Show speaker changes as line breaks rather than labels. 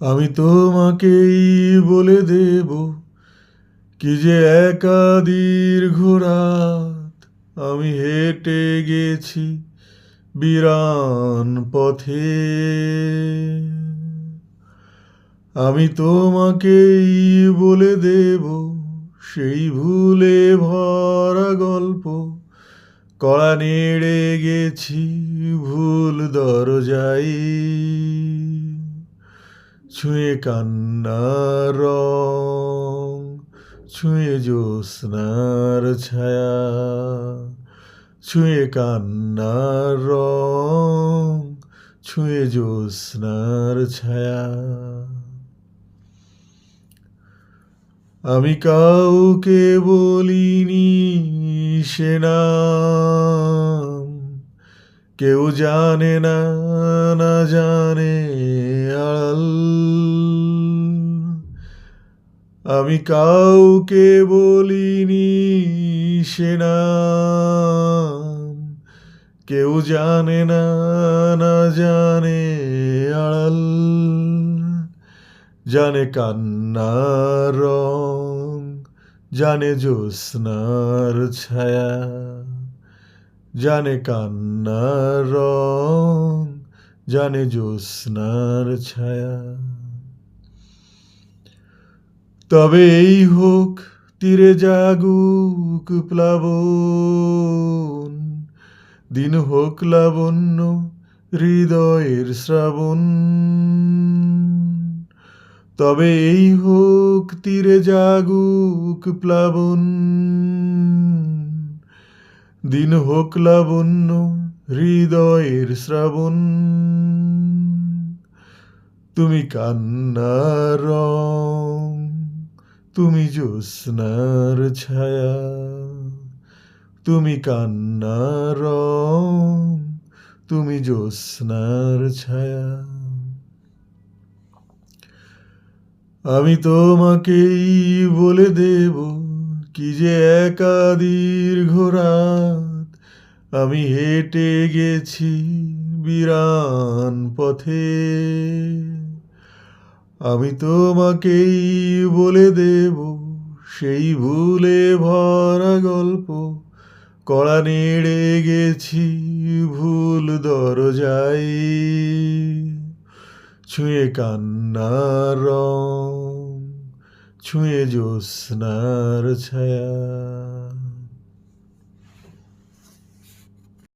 আমি তোমাকেই বলে দেব কি যে একা দীর্ঘ রাত আমি হেঁটে গেছি বিরান পথে। আমি তোমাকেই বলে দেব সেই ভুলে ভরা গল্প। কড়া নেড়ে গেছি ভুল দরজাই ছুঁয়ে কান্নার ছুঁয়ে জ্যোৎস্নার ছায়া, ছুঁয়ে কান্নার ছুঁয়ে জ্যোৎস্নার ছায়া। আমি কাউকে বলিনি সে নাম, কেউ জানে না আমি কাউকে বলিনি সে নাম। কেউ জানে না না জানে আড়াল। জানে কান্নার রং, জানে জ্যোৎস্নার ছায়া। জানে কান্নার রং, জানে জ্যোৎস্নার ছায়া। তবে এই হোক, তীরে জাগুক প্লাবন। দিন হোক লাবণ্য, হৃদয়ের শ্রাবণ। তবে এই হোক, তীরে জাগুক প্লাবন। দিন হোক লাবণ্য, হৃদয়ের শ্রাবণ। তুমি কান্নার রং। তুমি জ্যোৎস্নার ছায়া, তুমি কান্নার তুমি জ্যোৎস্নার ছায়া। আমি তোমাকেই বলে দেব কি যে একা দীর্ঘ রাত। আমি হেঁটে গেছি বিরান পথে। আমি তোমাকেই বলে দেব সেই ভুলে ভরা গল্প। কড়া নেড়ে গেছি ভুল দরজাই ছুঁয়ে কান্নার রং, ছুঁয়ে জ্যোৎস্নার ছায়া।